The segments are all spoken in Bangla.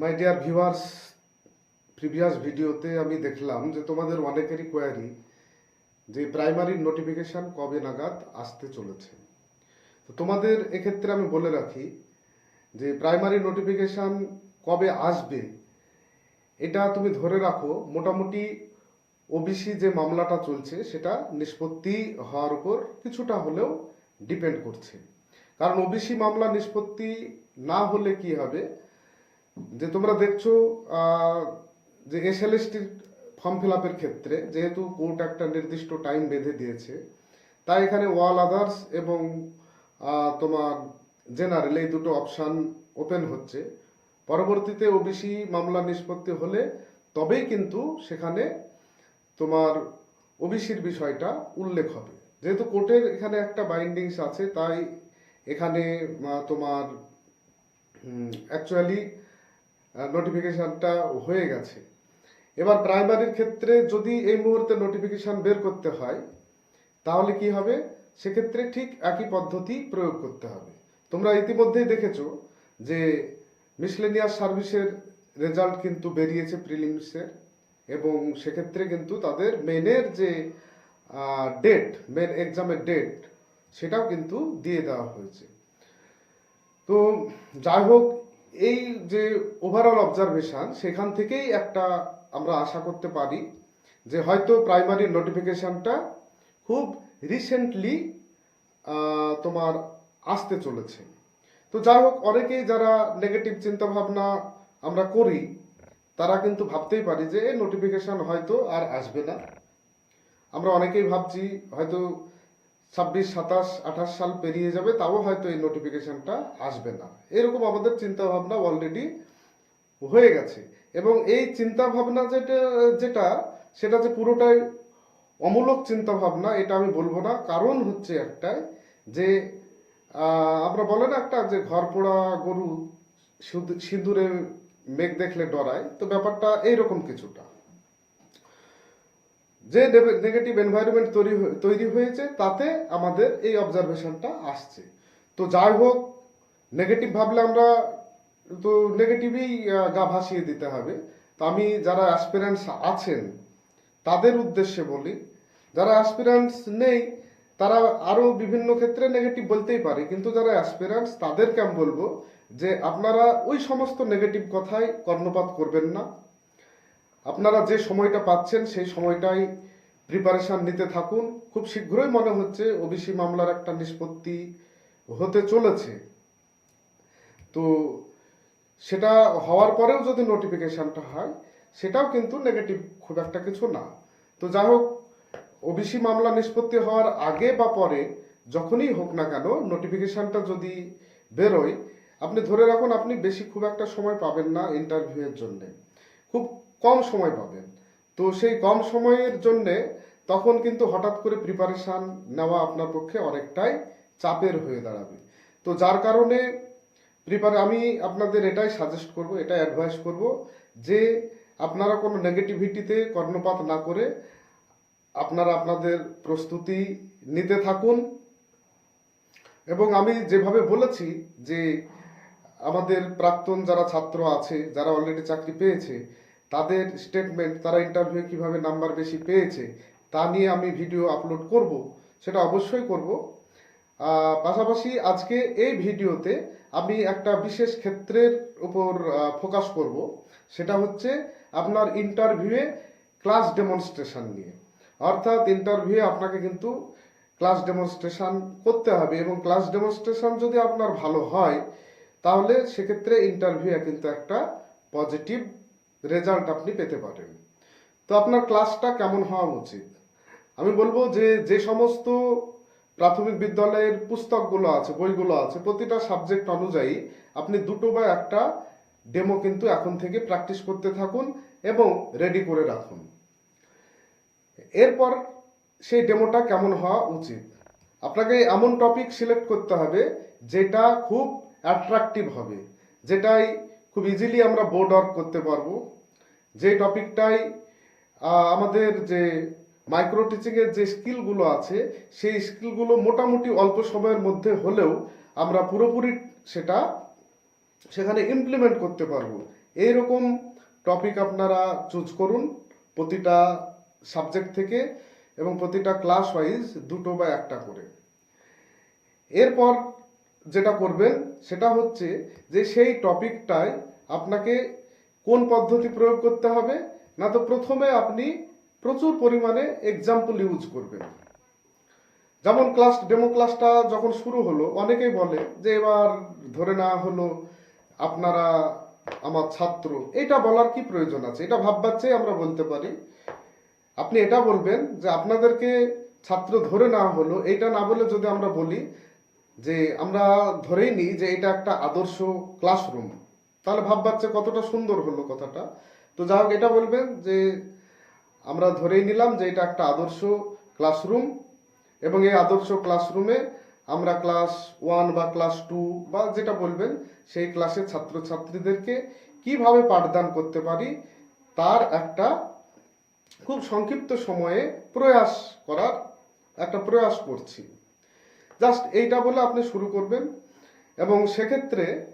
মাই ডিয়ার ভিউয়ার্স প্রিভিয়াস ভিডিওতে আমি দেখলাম যে তোমাদের অনেকেরই কোয়ারি যে প্রাইমারি নোটিফিকেশান কবে নাগাদ আসতে চলেছে। তো তোমাদের এক্ষেত্রে আমি বলে রাখি যে প্রাইমারি নোটিফিকেশন কবে আসবে, এটা তুমি ধরে রাখো, মোটামুটি ওবিসি যে মামলাটা চলছে, সেটা নিষ্পত্তি হওয়ার উপর কিছুটা হলেও ডিপেন্ড করছে। কারণ ওবিসি মামলা নিষ্পত্তি না হলে কি হবে? যে তোমরা দেখছ যে এসএলএসটির ফর্ম ফিল আপের ক্ষেত্রে যেহেতু কোর্ট একটা নির্দিষ্ট টাইম বেঁধে দিয়েছে, তাই এখানে ওয়াল আদার্স এবং তোমার জেনারেল এই দুটো অপশান ওপেন হচ্ছে। পরবর্তীতে ওবিসি মামলা নিষ্পত্তি হলে তবেই কিন্তু সেখানে তোমার ওবিসির বিষয়টা উল্লেখ হবে। যেহেতু কোর্টের এখানে একটা বাইন্ডিংস আছে, তাই এখানে তোমার অ্যাকচুয়ালি নোটিফিকেশনটা হয়ে গেছে। এবার প্রাইমারির ক্ষেত্রে যদি এই মুহূর্তে নোটিফিকেশন বের করতে হয়, তাহলে কি হবে? সেক্ষেত্রে ঠিক একই পদ্ধতি প্রয়োগ করতে হবে। তোমরা ইতিমধ্যেই দেখেছ যে মিসলেনিয়াস সার্ভিসের রেজাল্ট কিন্তু বেরিয়েছে প্রিলিমসের এবং সেক্ষেত্রে কিন্তু তাদের মেনের যে ডেট মেন এক্সামের ডেট সেটাও কিন্তু দিয়ে দেওয়া হয়েছে। তো যাই হোক এই যে ওভারঅল অবজারভেশন সেখান থেকেই একটা আমরা আশা করতে পারি যে হয়তো প্রাইমারি নোটিফিকেশনটা খুব রিসেন্টলি তোমার আসতে চলেছে। তো যাই হোক, অনেকেই যারা নেগেটিভ চিন্তা ভাবনা আমরা করি, তারা কিন্তু ভাবতেই পারি যে, এই নোটিফিকেশন হয়তো আর আসবে না। আমরা অনেকেই ভাবছি, হয়তো ছাব্বিশ, সাতাশ, আঠাশ সাল পেরিয়ে যাবে, তাও হয়তো এই নোটিফিকেশনটা আসবে না। এরকম আমাদের চিন্তা ভাবনা অলরেডি হয়ে গেছে। এবং এই চিন্তা ভাবনা যেটা যেটা, সেটা যে পুরোটাই অমূলক চিন্তা ভাবনা এটা আমি বলব না। কারণ হচ্ছে একটাই যে আমরা বলে না একটা যে ঘর পোড়া গরু সিঁদুরে মেঘ দেখলে ডরায়, তো ব্যাপারটা এইরকম কিছুটা। যে নেগেটিভ এনভায়রনমেন্ট তৈরি তৈরি হয়েছে, তাতে আমাদের এই অবজারভেশনটা আসছে। তো যাই হোক নেগেটিভ ভাবলে আমরা তো নেগেটিভই গা ভাসিয়ে দিতে হবে। তো আমি যারা অ্যাসপিরেন্টস আছেন, তাদের উদ্দেশ্যে বলি, যারা অ্যাসপিরেন্টস নেই, তারা আরও বিভিন্ন ক্ষেত্রে নেগেটিভ বলতেই পারে। কিন্তু যারা অ্যাসপিরেন্টস তাদেরকে আমি বলব যে আপনারা ওই সমস্ত নেগেটিভ কথায় কর্ণপাত করবেন না। আপনারা যে সময়টা পাচ্ছেন, সেই সময়টাই প্রিপারেশন নিতে থাকুন। খুব শীঘ্রই মনে হচ্ছে ওবিসি মামলার একটা নিষ্পত্তি হতে চলেছে। তো সেটা হওয়ার পরেও যদি নোটিফিকেশানটা হয়, সেটাও কিন্তু নেগেটিভ খুব একটা কিছু না। তো যাই হোক ওবিসি মামলা নিষ্পত্তি হওয়ার আগে বা পরে যখনই হোক না কেন নোটিফিকেশনটা যদি বেরোয়, আপনি ধরে রাখুন, আপনি বেশি খুব একটা সময় পাবেন না ইন্টারভিউয়ের জন্যে। খুব কম সময় পাবেন। তো সেই কম সময়ের জন্যে তখন কিন্তু হঠাৎ করে প্রিপারেশন নেওয়া আপনার পক্ষে অনেকটাই চাপের হয়ে দাঁড়াবে। তো যার কারণে প্রিপার আমি আপনাদের এটাই সাজেস্ট করব, এটাই অ্যাডভাইস করব যে আপনারা কোনো নেগেটিভিটিতে কর্ণপাত না করে আপনারা আপনাদের প্রস্তুতি নিতে থাকুন। এবং আমি যেভাবে বলেছি যে আমাদের প্রাক্তন যারা ছাত্র আছে, যারা অলরেডি চাকরি পেয়েছে তাদের স্টেটমেন্ট তারা ইন্টারভিউ কীভাবে নাম্বার বেশি পেয়েছে, তা নিয়ে আমি ভিডিও আপলোড করব, সেটা অবশ্যই করব। পাশাপাশি আজকে এই ভিডিওতে আমি একটা বিশেষ ক্ষেত্রের উপর ফোকাস করব, সেটা হচ্ছে আপনার ইন্টারভিউয়ে ক্লাস ডেমনস্ট্রেশন নিয়ে। অর্থাৎ ইন্টারভিউয়ে আপনাকে কিন্তু ক্লাস ডেমনস্ট্রেশন করতে হবে এবং ক্লাস ডেমনস্ট্রেশন যদি আপনার ভালো হয়, তাহলে সেক্ষেত্রে ইন্টারভিউ কিন্তু একটা পজিটিভ রেজাল্ট আপনি পেতে পারেন। তো আপনার ক্লাসটা কেমন হওয়া উচিত? আমি বলব যে যে সমস্ত প্রাথমিক বিদ্যালয়ের পুস্তকগুলো আছে, বইগুলো আছে, প্রতিটা সাবজেক্ট অনুযায়ী আপনি দুটো বা একটা ডেমো কিন্তু এখন থেকে প্র্যাকটিস করতে থাকুন এবং রেডি করে রাখুন। এরপর সেই ডেমোটা কেমন হওয়া উচিত? আপনাকে এমন টপিক সিলেক্ট করতে হবে যেটা খুব অ্যাট্রাকটিভ হবে, যেটাই খুব ইজিলি আমরা বোর্ড ওয়ার্ক করতে পারব। যে টপিকটাই আমাদের যে মাইক্রো টিচিংয়ের যে স্কিলগুলো আছে, সেই স্কিলগুলো মোটামুটি অল্প সময়ের মধ্যে হলেও আমরা পুরোপুরি সেটা সেখানে ইমপ্লিমেন্ট করতে পারব। এইরকম টপিক আপনারা চুজ করুন প্রতিটা সাবজেক্ট থেকে এবং প্রতিটা ক্লাস ওয়াইজ দুটো বা একটা করে। এরপর যেটা করবেন সেটা হচ্ছে যে সেই টপিকটায় আপনাকে কোন পদ্ধতি প্রয়োগ করতে হবে, না তো প্রথমে আপনি প্রচুর পরিমাণে এক্সাম্পল ইউজ করবেন। যেমন ক্লাস ডেমো ক্লাসটা যখন শুরু হলো, অনেকেই বলে যে এবার ধরে নেওয়া হলো আপনারা আমার ছাত্র। এটা বলার কি প্রয়োজন আছে? এটা ভাববাচ্ছে আমরা বলতে পারি। আপনি এটা বলবেন যে আপনাদেরকে ছাত্র ধরে নেওয়া হলো এটা না বলে যদি আমরা বলি যে আমরা ধরেই নিই যে এটা একটা আদর্শ ক্লাসরুম তাহলে ভাববাচ্ছে কতটা সুন্দর হলো কথাটা? তো যা হোক, এটা বলবেন যে আমরা ধরেই নিলাম যে এটা একটা আদর্শ ক্লাসরুম এবং এই আদর্শ ক্লাসরুমে আমরা ক্লাস ওয়ান বা ক্লাস টু বা যেটা বলবেন সেই ক্লাসের ছাত্রছাত্রীদেরকে কীভাবে পাঠদান করতে পারি তার একটা খুব সংক্ষিপ্ত সময়ে প্রয়াস করার একটা প্রয়াস করছি। জাস্ট এইটা বলে আপনি শুরু করবেন। এবং সেক্ষেত্রে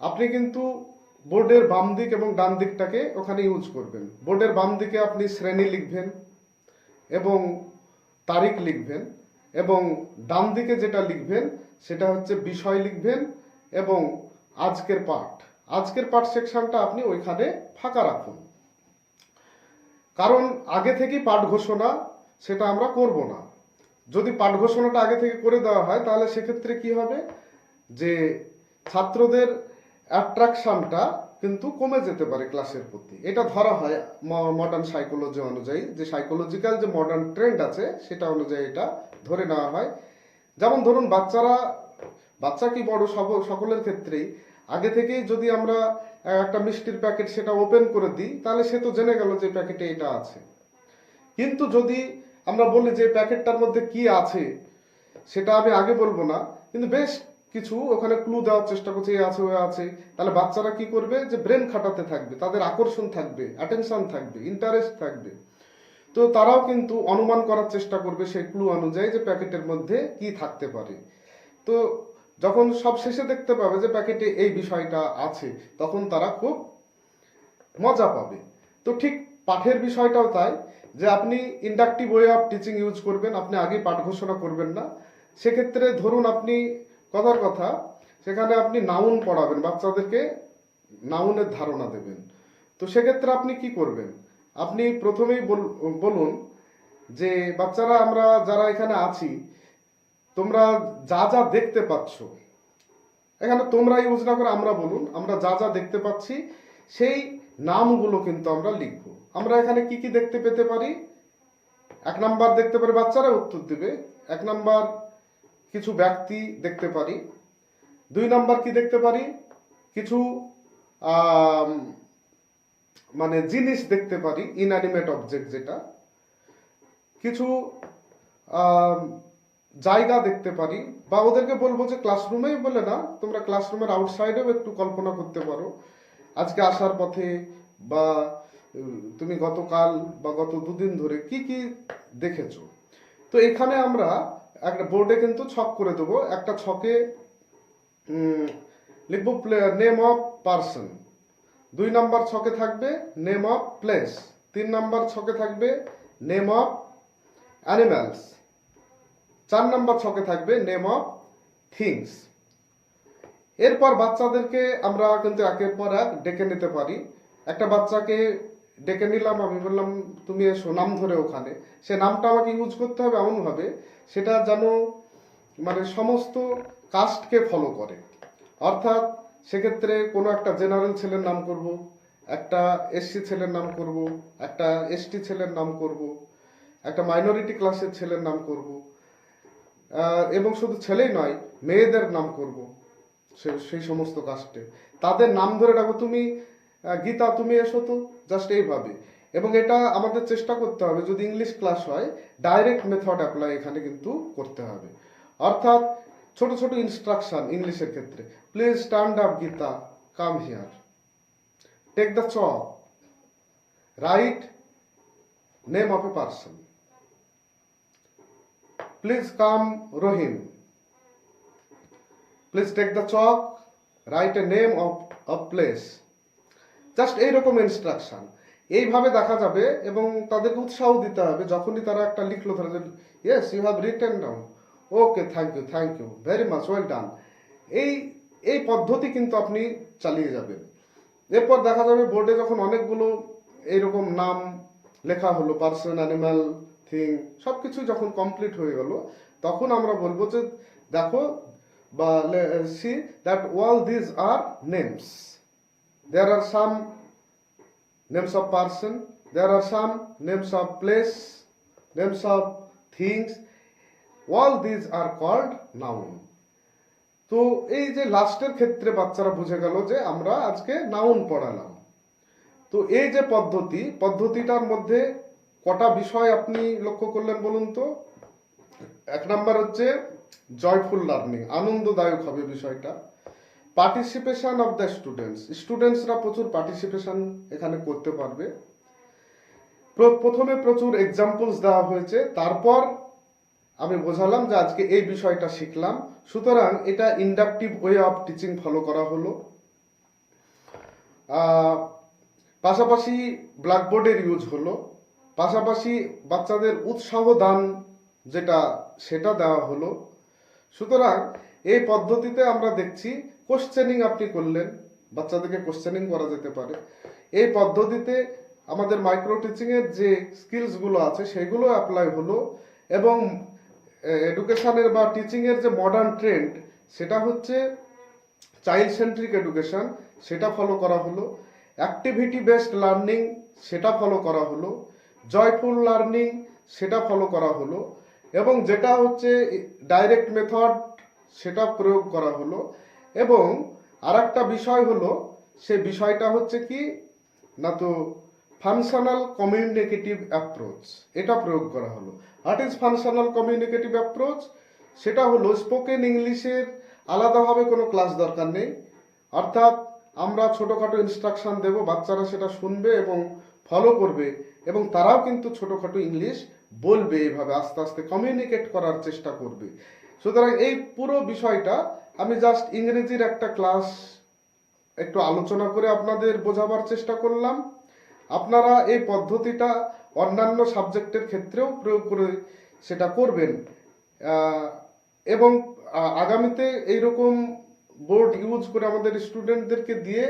আপনি কিন্তু বোর্ডের বাম দিক এবং ডান দিকটাকে ওখানে ইউজ করবেন। বোর্ডের বাম দিকে আপনি শ্রেণি লিখবেন এবং তারিখ লিখবেন এবং ডান দিকে যেটা লিখবেন সেটা হচ্ছে বিষয় লিখবেন এবং আজকের পাঠ। আজকের পাঠ সেকশনটা আপনি ওইখানে ফাঁকা রাখুন। কারণ আগে থেকেই পাঠ ঘোষণা, সেটা আমরা করব না। যদি পাঠ ঘোষণাটা আগে থেকে করে দেওয়া হয়, তাহলে সেক্ষেত্রে কি হবে? যে ছাত্রদের অ্যাট্রাকশনটা কিন্তু কমে যেতে পারে ক্লাসের প্রতি। এটা ধরা হয় মডার্ন সাইকোলজি অনুযায়ী, যে সাইকোলজিক্যাল যে মডার্ন ট্রেন্ড আছে, সেটা অনুযায়ী এটা ধরে নেওয়া হয়। যেমন ধরুন, বাচ্চারা, বাচ্চা কি বড়? সব, সকলের ক্ষেত্রেই। আগে থেকেই যদি আমরা একটা মিষ্টির প্যাকেট সেটা ওপেন করে দিই, তাহলে সে তো জেনে গেল যে প্যাকেটে এটা আছে। কিন্তু যদি আমরা বলি যে প্যাকেটটার মধ্যে কি আছে, সেটা আমি আগে বলব না। কিন্তু বেশ কিছু ওখানে ক্লু দেওয়ার চেষ্টা করছে, এ আছে, ও আছে। তাহলে বাচ্চারা কি করবে? যে ব্রেন খাটাতে থাকবে, তাদের আকর্ষণ থাকবে অ্যাটেনশন থাকবে ইন্টারেস্ট থাকবে। তো তারাও কিন্তু অনুমান করার চেষ্টা করবে সেই ক্লু অনুযায়ী যে প্যাকেটের মধ্যে কি থাকতে পারে। তো যখন সব শেষে দেখতে পাবে যে প্যাকেটে এই বিষয়টা আছে, তখন তারা খুব মজা পাবে। তো ঠিক পাঠের বিষয়টাও তাই। যে আপনি inductive way of teaching use করবেন, আপনি আগে পাঠ ঘোষণা করবেন না। সেক্ষেত্রে ধরুন আপনি, কথার কথা, সেখানে আপনি নাউন পড়াবেন, বাচ্চাদেরকে নাউনের ধারণা দেবেন। তো সেক্ষেত্রে আপনি কি করবেন? আপনি প্রথমেই বল- বলুন যে বাচ্চারা, আমরা যারা এখানে আছি, তোমরা যা যা দেখতে পাচ্ছ, এখানে তোমরা ইউজ না করে আমরা বলুন, আমরা যা যা দেখতে পাচ্ছি, সেই নামগুলো কিন্তু আমরা লিখব। আমরা এখানে কি কি দেখতে পেতে পারি? এক নাম্বার দেখতে পারি বাচ্চারা উত্তর দেবে। এক নাম্বার কিছু ব্যক্তি দেখতে পারি। দুই নাম্বার কি দেখতে পারি? কিছু মানে জিনিস দেখতে পারি ইনঅ্যানিমেট অবজেক্ট যেটা। কিছু জায়গা দেখতে পারি বা ওদেরকে বলব যে ক্লাসরুমেই বলে না, তোমরা ক্লাসরুমের আউটসাইডেও একটু কল্পনা করতে পারো। আজকে আসার পথে বা তুমি গতকাল বা গত দুদিন ধরে কি কি দেখেছ? তো এখানে আমরা একটা বোর্ডে কিন্তু ছক করে দেবো। একটা ছকে লিখব নেম অফ পার্সন দুই নাম্বার ছকে থাকবে নেম অফ প্লেস তিন নাম্বার ছকে থাকবে নেম অফ অ্যানিম্যালস চার নাম্বার ছকে থাকবে নেম অফ থিংস এরপর বাচ্চাদেরকে আমরা কিন্তু একের পর এক ডেকে নিতে পারি। একটা বাচ্চাকে ডেকে নিলাম, আমি বললাম, তুমি এসো, নাম ধরে ওখানে। সে নামটা আমাকে ইউজ করতে হবে এমনভাবে, সেটা যেন মানে সমস্ত কাস্টকে ফলো করে। অর্থাৎ সেক্ষেত্রে কোনো একটা জেনারেল ছেলের নাম করব, একটা এসসি ছেলের নাম করব, একটা এসটি ছেলের নাম করব, একটা মাইনরিটি ক্লাসের ছেলের নাম করব এবং শুধু ছেলেই নয়, মেয়েদের নাম করব সেই সমস্ত কাস্টে। তাদের নাম ধরে রাখব তুমি গীতা তুমি এসো তো জাস্ট এইভাবে। এবং এটা আমাদের চেষ্টা করতে হবে যদি ইংলিশ ক্লাস হয় ডাইরেক্ট মেথড অ্যাপ্লাই এখানে কিন্তু করতে হবে। অর্থাৎ ছোট ছোট ইনস্ট্রাকশন ইংলিশের ক্ষেত্রে। Please stand up Gita come here take the chalk write name of a person Please come, Rohim. Please take the chalk, write a name of, of place. Just এইরকম ইনস্ট্রাকশন এইভাবে দেখা যাবে এবং তাদেরকে উৎসাহ দিতে হবে। যখনই তারা একটা লিখলো তারা যে yes you have written down okay thank you thank you very much well done এই এই পদ্ধতি কিন্তু আপনি চালিয়ে যাবেন। এরপর দেখা যাবে বোর্ডে যখন অনেকগুলো এইরকম নাম লেখা হলো পার্সন অ্যানিম্যাল থিং সব কিছু যখন কমপ্লিট হয়ে গেল, তখন আমরা বলব যে, দেখো, বা see that all these are names there are some names of person, there are some names of place, names of things. All these are called noun. তো এই যে লাস্টের ক্ষেত্রে বাচ্চারা বুঝে গেল যে আমরা আজকে নাউন পড়ালাম। তো এই যে পদ্ধতি, পদ্ধতিটার মধ্যে কটা বিষয় আপনি লক্ষ্য করলেন বলুন তো? এক নাম্বার হচ্ছে জয়ফুল লার্নিং আনন্দদায়ক হবে বিষয়টা। পার্টিসিপেশন অফ দ্য স্টুডেন্টস স্টুডেন্টসরা প্রচুর পার্টিসিপেশন এখানে করতে পারবে। প্রথমে প্রচুর এক্সাম্পলস দেওয়া হয়েছে। তারপর আমি বোঝালাম যে আজকে এই বিষয়টা শিখলাম। সুতরাং এটা inductive way of teaching follow করা হলো। পাশাপাশি ব্ল্যাকবোর্ডের ইউজ হলো। পাশাপাশি বাচ্চাদের উৎসাহ দান যেটা, সেটা দেওয়া হলো। সুতরাং এই পদ্ধতিতে আমরা দেখছি কোশ্চেনিং আপনি করলেন, বাচ্চাদেরকে কোশ্চেনিং করা যেতে পারে। এই পদ্ধতিতে আমাদের মাইক্রো টিচিংয়ের যে স্কিলসগুলো আছে, সেগুলো অ্যাপ্লাই হলো এবং এডুকেশনের বা টিচিংয়ের যে মডার্ন ট্রেন্ড সেটা হচ্ছে চাইল্ড সেন্ট্রিক এডুকেশন সেটা ফলো করা হলো। অ্যাক্টিভিটি বেসড লার্নিং সেটা ফলো করা হলো। জয়ফুল লার্নিং সেটা ফলো করা হলো। এবং যেটা হচ্ছে ডাইরেক্ট মেথড সেটা প্রয়োগ করা হলো। এবং আরেকটা বিষয় হলো, সে বিষয়টা হচ্ছে কি? না তো ফাংশনাল কমিউনিকেটিভ অ্যাপ্রোচ এটা প্রয়োগ করা হলো। What is functional communicative approach সেটা হলো স্পোকেন ইংলিশের আলাদাভাবে কোনো ক্লাস দরকার নেই। অর্থাৎ আমরা ছোটোখাটো ইনস্ট্রাকশন দেব, বাচ্চারা সেটা শুনবে এবং ফলো করবে এবং তারাও কিন্তু ছোটোখাটো ইংলিশ বলবে এইভাবে, আস্তে আস্তে কমিউনিকেট করার চেষ্টা করবে। সুতরাং এই পুরো বিষয়টা আমি জাস্ট ইংরেজির একটা ক্লাস একটু আলোচনা করে আপনাদের বোঝাবার চেষ্টা করলাম। আপনারা এই পদ্ধতিটা অন্যান্য সাবজেক্টের ক্ষেত্রেও প্রয়োগ করে সেটা করবেন। এবং আগামীতে এইরকম বোর্ড ইউজ করে আমাদের স্টুডেন্টদেরকে দিয়ে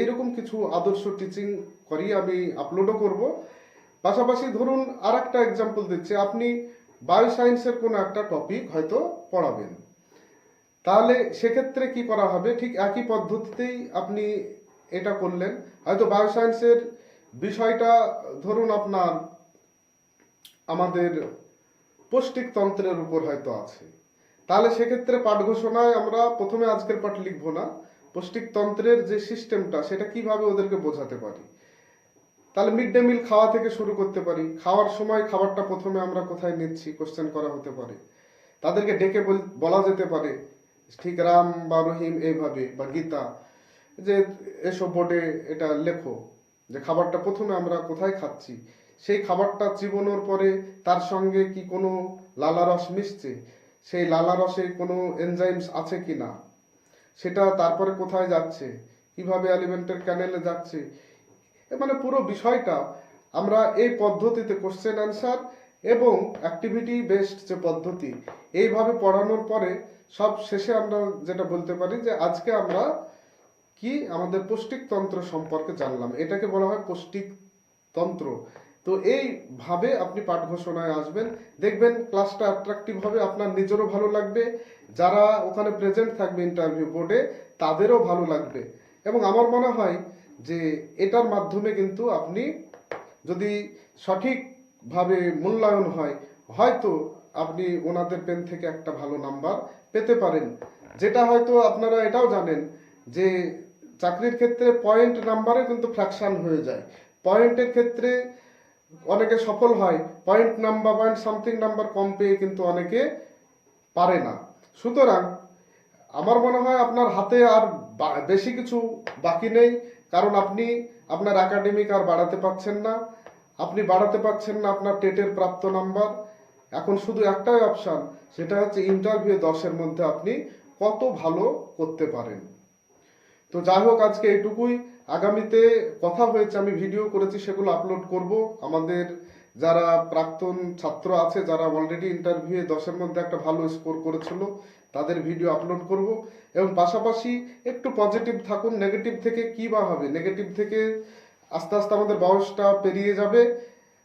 এইরকম কিছু আদর্শ টিচিং করি আমি আপলোডও করব। পাশাপাশি ধরুন আর একটা এক্সাম্পল দিচ্ছি। আপনি বায়োসায়েন্সের কোনো একটা টপিক হয়তো পড়াবেন। তাহলে সেক্ষেত্রে কি করা হবে? ঠিক একই পদ্ধতিতেই আপনি এটা করলেন। হয়তো বায়োসায়েন্সের বিষয়টা ধরুন আপনার আমাদের পৌষ্টিক তন্ত্রের উপর হয়তো আছে। তাহলে সেক্ষেত্রে পাঠ ঘোষণায় আমরা প্রথমে আজকের পাঠ লিখব না। পৌষ্টিক তন্ত্রের যে সিস্টেমটা সেটা কীভাবে ওদেরকে বোঝাতে পারি? তাহলে মিড ডে মিল খাওয়া থেকে শুরু করতে পারি। খাওয়ার সময় খাবারটা প্রথমে আমরা কোথায় নিচ্ছি? কোশ্চেন করা হতে পারে। তাদেরকে ডেকে বলা যেতে পারে। ঠিক রাম বা রহিম এইভাবে বা গীতা, যে এসব বোর্ডে এটা লেখো, যে খাবারটা প্রথমে আমরা কোথায় খাচ্ছি, সেই খাবারটা চিবোনোর পরে তার সঙ্গে কি কোনো লালারস মিশছে, সেই লালারসে কোনো এনজাইমস আছে কি না, সেটা তারপরে কোথায় যাচ্ছে, কীভাবে অ্যালিমেন্টের ক্যানেলে যাচ্ছে মানে পুরো বিষয়টা আমরা এই পদ্ধতিতে কোশ্চেন অ্যান্সার এবং অ্যাক্টিভিটি বেসড যে পদ্ধতি, এইভাবে পড়ানোর পরে সব শেষে আমরা যেটা বলতে পারি যে আজকে আমরা কি আমাদের পৌষ্টিকতন্ত্র সম্পর্কে জানলাম। এটাকে বলা হয় পৌষ্টিকতন্ত্র। তো এইভাবে আপনি পাঠ ঘোষণায় আসবেন, দেখবেন ক্লাসটা অ্যাট্রাকটিভ হবে, আপনার নিজেরও ভালো লাগবে, যারা ওখানে প্রেজেন্ট থাকবে ইন্টারভিউ বোর্ডে তাদেরও ভালো লাগবে। এবং আমার মনে হয় যে এটার মাধ্যমে কিন্তু আপনি যদি সঠিকভাবে মূল্যায়ন হয়, হয়তো আপনি ওনাদের পেন থেকে একটা ভালো নাম্বার পেতে পারেন। যেটা হয়তো আপনারা এটাও জানেন যে চাকরির ক্ষেত্রে পয়েন্ট নাম্বারে কিন্তু ফ্র্যাকশান হয়ে যায়। পয়েন্টের ক্ষেত্রে অনেকে সফল হয় point number point something number কম পেয়ে কিন্তু অনেকে পারে না। সুতরাং আমার মনে হয় আপনার হাতে আর বেশি কিছু বাকি নেই, কারণ আপনি আপনার একাডেমিক আর বাড়াতে পারছেন না। আপনি বাড়াতে পারছেন না আপনার টেটের প্রাপ্ত নাম্বার এখন শুধু একটাই অপশান সেটা হচ্ছে ইন্টারভিউ দশের মধ্যে আপনি কত ভালো করতে পারেন। তো যাই হোক, আজকে এটুকুই আগামীতে কথা হয়েছে, আমি ভিডিও করেছি, সেগুলো আপলোড করব। আমাদের যারা প্রাক্তন ছাত্র আছে, যারা অলরেডি ইন্টারভিউয়ে দশের মধ্যে একটা ভালো স্কোর করেছিল, তাদের ভিডিও আপলোড করব। এবং পাশাপাশি একটু পজিটিভ থাকুন নেগেটিভ থেকে কি বা হবে? নেগেটিভ থেকে আস্তে আস্তে আমাদের বয়সটা পেরিয়ে যাবে।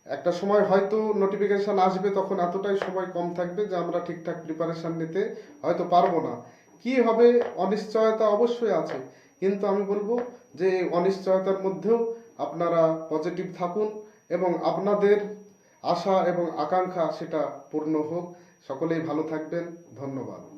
একটা সময় হয়তো নোটিফিকেশন আসবে তখন এতটাই সময় কম থাকবে যে আমরা ঠিকঠাক প্রিপারেশন নিতে হয়তো পারব না। কি হবে? অনিশ্চয়তা অবশ্যই আছে। কিন্তু আমি বলব যে অনিশ্চয়তার মধ্যেও আপনারা পজিটিভ থাকুন এবং আপনাদের আশা এবং আকাঙ্ক্ষা সেটা পূর্ণ হোক। সকলেই ভালো থাকবেন। ধন্যবাদ।